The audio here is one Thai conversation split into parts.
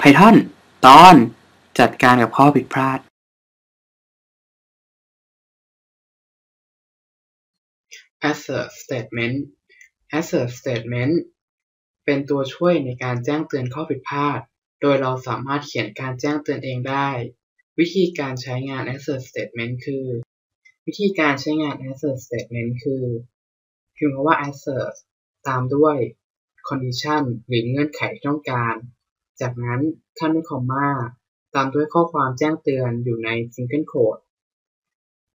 Python ตอนจัดการกับข้อผิดพลาด assert statement assert statement เป็นตัวช่วยในการแจ้งเตือนข้อผิดพลาด โดยเราสามารถเขียนการแจ้งเตือนเองได้ วิธีการใช้งาน assert statement คือ วิธีการใช้งาน assert statement คือพิมพ์คำว่า assert ตามด้วย condition หรือเงื่อนไขที่ต้องการ จากนั้นขั้นด้วยคอมมาตามด้วยข้อความแจ้งเตือนอยู่ใน single quote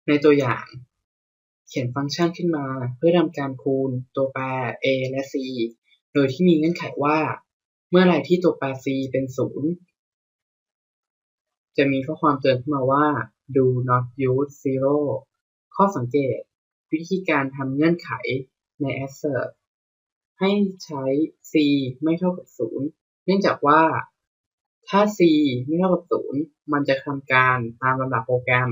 ในตัวอย่าง เขียนฟังก์ชันขึ้นมาเพื่อทำการคูณตัวแปร a และ c โดยที่มีเงื่อนไขว่า เมื่อไรที่ตัวแปร c เป็นศูนย์จะมีข้อความเตือนขึ้นมาว่า do not use zero ข้อสังเกต วิธีการทำเงื่อนไขใน assert ให้ใช้ c ไม่เท่ากับศูนย์ เนื่องจากว่าถ้า c ไม่เท่ากับศูนย์มันจะทำการตามลำดับโปรแกรม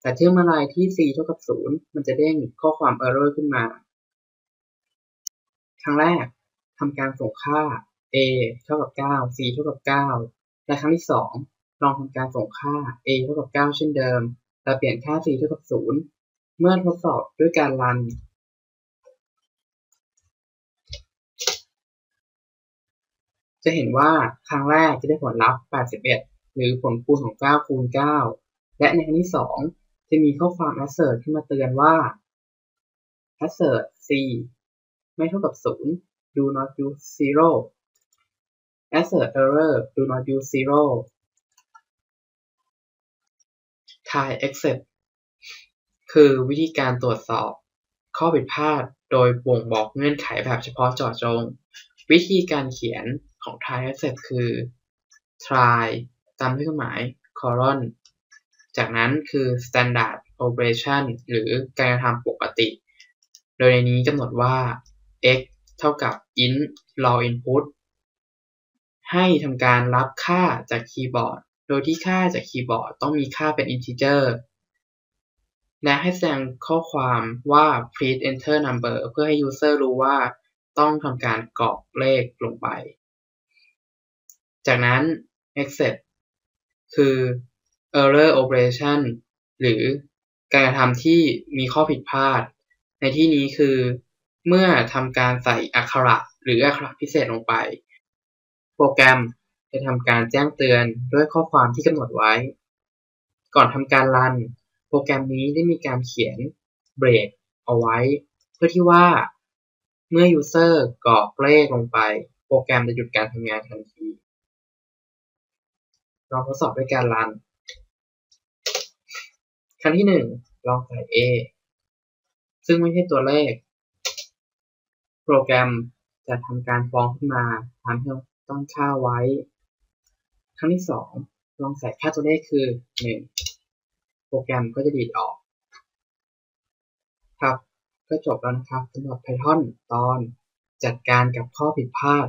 แต่เมื่อไรที่ c เท่ากับศูนย์มันจะเด้งข้อความ error ขึ้นมา ครั้งแรกทำการส่งค่า a เท่ากับ9 c เท่ากับ9และครั้งที่ 2 ลองทำการส่งค่า a เท่ากับ9เช่นเดิม แต่เปลี่ยนค่า c เท่ากับ0เมื่อทดสอบด้วยการรัน จะเห็นว่าครั้งแรกจะได้ผลลัพธ์ 81 หรือผลคูณของ 9 คูณ 9 และในครั้งที่ 2 จะมีข้อความ assert ขึ้นมาเตือนว่า assert c ไม่เท่ากับ 0 do not use zero assert error do not use zero try except คือวิธีการตรวจสอบ ข้อผิดพลาดโดยบ่งบอกเงื่อนไขแบบเฉพาะเจาะจง วิธีการเขียน ของ try except คือ try ตามด้วยเครื่หมาย colon จากนั้นคือ standard operation หรือการกระทำปกติ โดยในนี้กำหนดว่า x เท่ากับ int raw input ให้ทำการรับค่าจากคีย์บอร์ด โดยที่ค่าจากคีย์บอร์ดต้องมีค่าเป็น integer และให้แสดงข้อความว่า please enter number เพื่อให้ user รู้ว่าต้องทำการกรอกเลขลงไป จากนั้น except คือ error operation หรือการกระทำที่มีข้อผิดพลาด ในที่นี้คือ เมื่อทำการใส่อักขระหรืออักขระพิเศษลงไป โปรแกรมจะทำการแจ้งเตือนด้วยข้อความที่กำหนดไว้ ก่อนทำการรัน โปรแกรมนี้ได้มีการเขียนเบรกเอาไว้ เพื่อที่ว่า เมื่อ user กรอกเลขลงไป โปรแกรมจะหยุดการทำงานทันที ลองทดสอบด้วยการรันครั้งที่หนึ่งลองใส่ a ซึ่งไม่ใช่ตัวเลข โปรแกรมจะทำการฟ้องขึ้นมาตามที่ต้องค่าไว้ ครั้งที่สองลองใส่ค่าตัวเลขคือหนึ่งโปรแกรมก็จะดีดออก ครับ ก็จบแล้วนะครับสำหรับ Python ตอนจัดการกับข้อผิดพลาด